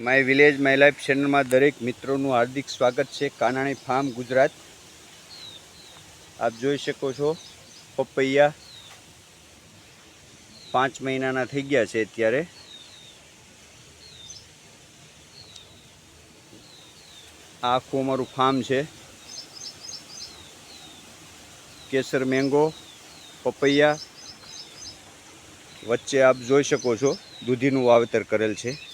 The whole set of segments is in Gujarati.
માય વિલેજ, માય લાઈફ ચેનલમાં દરેક મિત્રોનું હાર્દિક સ્વાગત છે. કાનાણી ફાર્મ ગુજરાત. આપ જોઈ શકો છો, પપૈયા પાંચ મહિનાના થઈ ગયા છે અત્યારે. આખું અમારું ફાર્મ છે. કેસર મેંગો, પપૈયા વચ્ચે આપ જોઈ શકો છો, દૂધીનું વાવેતર કરેલ છે.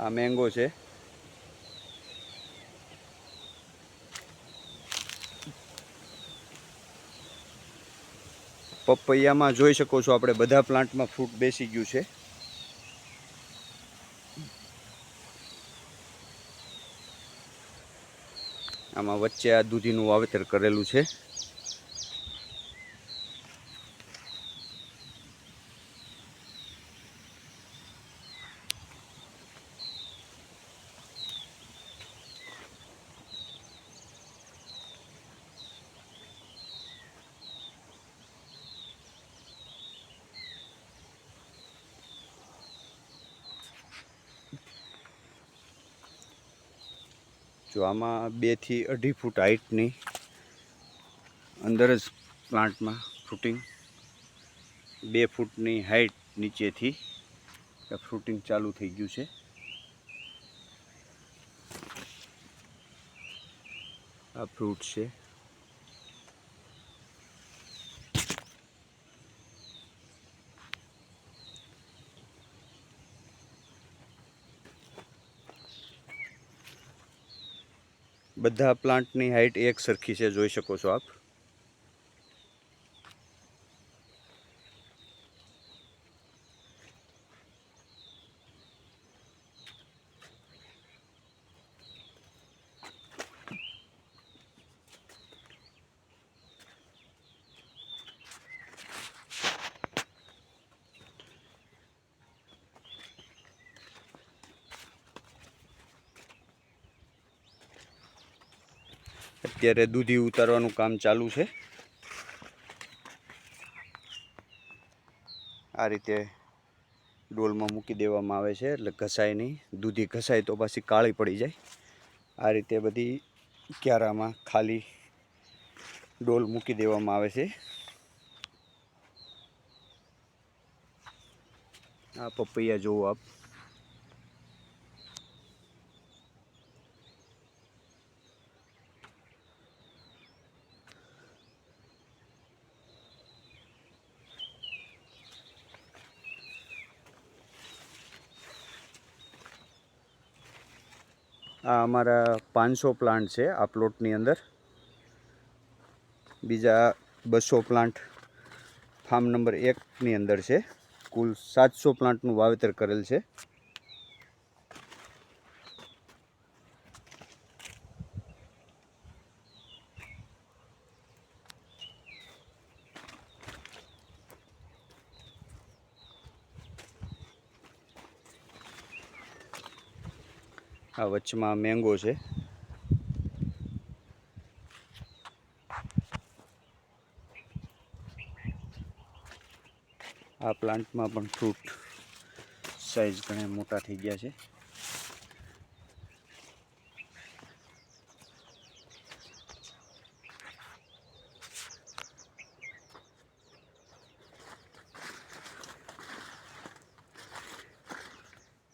આ મેંગો છે. પપૈયામાં જોઈ શકો છો આપણે બધા પ્લાન્ટમાં ફ્રૂટ બેસી ગયું છે. આમાં વચ્ચે આ દૂધીનું વાવેતર કરેલું છે. જો આમાં બેથી અઢી ફૂટ હાઇટની અંદર જ પ્લાન્ટમાં ફ્રૂટિંગ. બે ફૂટની હાઇટ નીચેથી ફ્રૂટિંગ ચાલુ થઈ ગયું છે. આ ફ્રૂટ છે. બધા પ્લાન્ટની હાઇટ એક સરખી છે જોઈ શકો છો આપ. અત્યારે દૂધી ઉતારવાનું કામ ચાલુ છે. આ રીતે ડોલમાં મૂકી દેવામાં આવે છે, એટલે ઘસાય નહીં. દૂધી ઘસાય તો પાછી કાળી પડી જાય. આ રીતે બધી ક્યારામાં ખાલી ડોલ મૂકી દેવામાં આવે છે. આ પપૈયા જોવો આપ. આ અમારા પાંચસો પ્લાન્ટ છે આ પ્લોટની અંદર. બીજા બસો પ્લાન્ટ ફાર્મ નંબર એકની અંદર છે. કુલ સાતસો પ્લાન્ટનું વાવેતર કરેલ છે. આ વચમાં મેંગો છે. આ પ્લાન્ટમાં પણ ફ્રૂટ સાઈઝ ઘણા મોટા થઈ ગયા છે.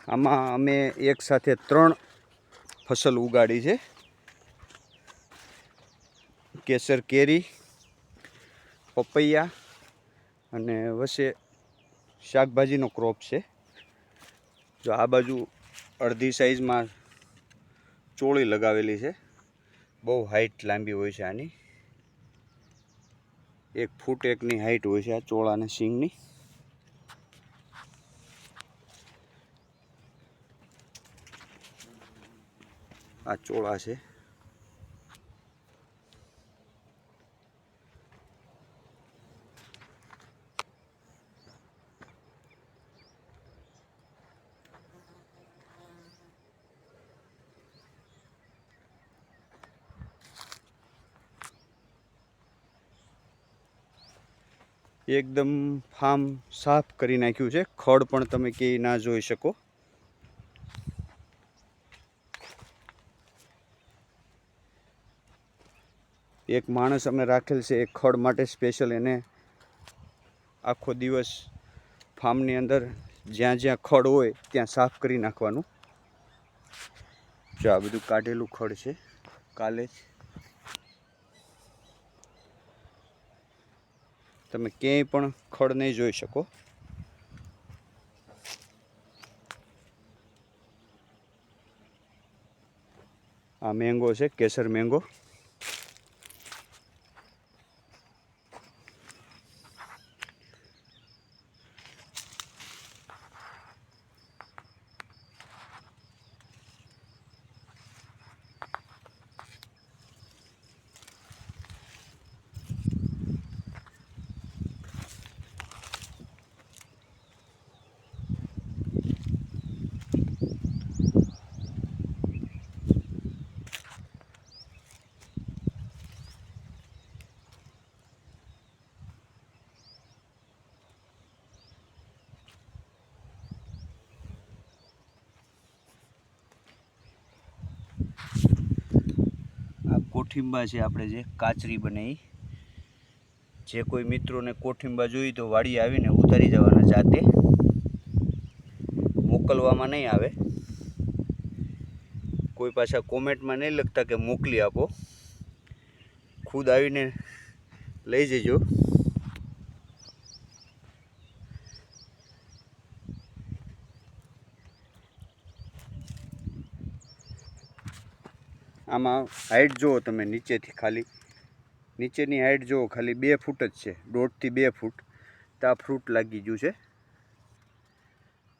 આમાં અમે એકસાથે ત્રણ ફસલ ઉગાડી છે. કેસર, કેરી, પપૈયા અને વચ્ચે શાકભાજીનો ક્રોપ છે. જો આ બાજુ અડધી સાઈઝમાં ચોળી લગાવેલી છે. બહુ હાઈટ લાંબી હોય છે આની. એક ફૂટ એકની હાઈટ હોય છે આ ચોળા અને સિંગની આ ચોળા છે. એકદમ ફાર્મ સાફ કરી નાખ્યું છે. ખડ પણ તમે ક્યાંય ના જોઈ શકો. એક માણસ અમે રાખેલ છે એ ખડ માટે સ્પેશિયલ એને આખો દિવસ ફાર્મની અંદર જ્યાં જ્યાં ખડ હોય ત્યાં સાફ કરી નાખવાનું. જો આ બધું કાઢેલું ખડ છે, કાલે જ. તમે ક્યાંય પણ ખડ નહીં જોઈ શકો. આ મેંગો છે, કેસર મેંગો આ કોઠિંબા છે આપણે જે, કાચરી બનાવી. જે કોઈ મિત્રોને કોઠિંબા જોઈ તો વાડી આવીને ઉતારી જવાના જાતે. મોકલવામાં નહીં આવે. કોઈ પાછા કોમેન્ટમાં નહીં લખતા કે મોકલી આપો. ખુદ આવીને લઈ જજો. આમાં હાઇટ જુઓ તમે નીચેથી ખાલી. નીચેની હાઇટ જુઓ, ખાલી બે ફૂટ જ છે, દોઢથી બે ફૂટ. તો આ ફ્રૂટ લાગી ગયું છે.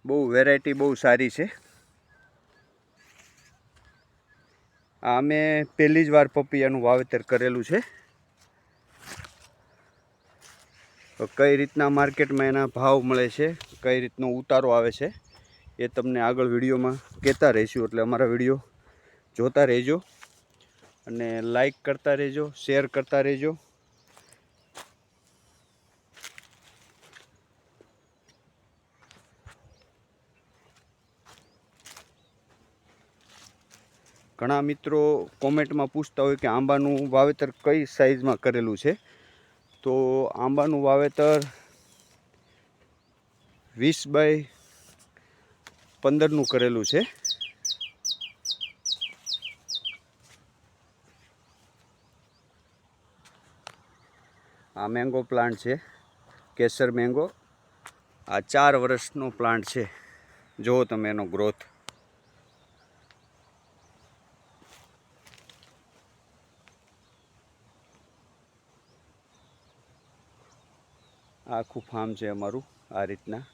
બહુ વેરાયટી બહુ સારી છે. આ અમે પહેલી જ વાર પપૈયાનું વાવેતર કરેલું છે. તો કઈ રીતના માર્કેટમાં એના ભાવ મળે છે, કઈ રીતનો ઉતારો આવે છે, એ તમને આગળ વિડીયોમાં કહેતા રહીશું. એટલે અમારા વીડિયો જોતા રહેજો. અને લાઈક કરતા રહેજો શેર કરતા રહેજો. ઘણા મિત્રો કોમેન્ટમાં પૂછતા હોય કે આંબાનું વાવેતર કઈ સાઈઝમાં કરેલું છે? તો આંબાનું વાવેતર વીસ બાય પંદરનું કરેલું છે. આ મેંગો પ્લાન્ટ છે, કેસર મેંગો આ ચાર વર્ષનો પ્લાન્ટ છે. જુઓ તમે એનો ગ્રોથ આખું ફાર્મ છે અમારું, આ રીતના.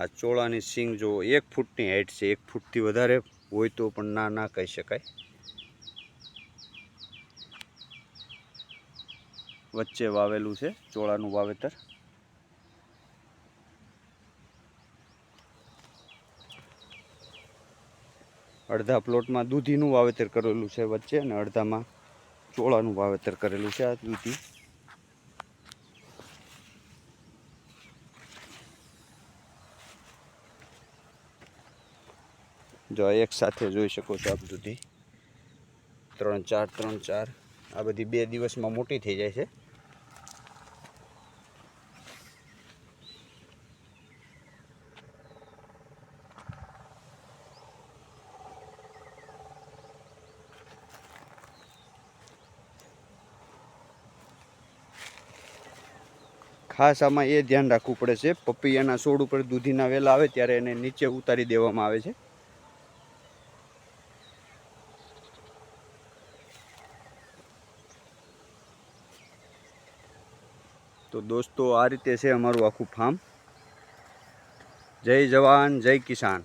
આ ચોળાની સિંગ જો એક ફૂટની હાઈટ છે, એક ફૂટથી વધારે હોય તો પણ ના ના કહી શકાય. વચ્ચે વાવેલું છે ચોળાનું વાવેતર. અડધા પ્લોટમાં દૂધીનું વાવેતર કરેલું છે વચ્ચે અને અડધામાં ચોળાનું વાવેતર કરેલું છે આ દૂધી. જો એક સાથે જોઈ શકો છો આપ દૂધી ત્રણ ચાર ત્રણ ચાર. આ બધી બે દિવસમાં મોટી થઈ જાય છે. ખાસ આમાં એ ધ્યાન રાખવું પડે છે. પપૈયાના છોડ ઉપર દૂધીના વેલા આવે ત્યારે એને નીચે ઉતારી દેવામાં આવે છે. તો દોસ્તો આ રીતે છે અમારું આખું ફાર્મ જય જવાન જય કિસાન.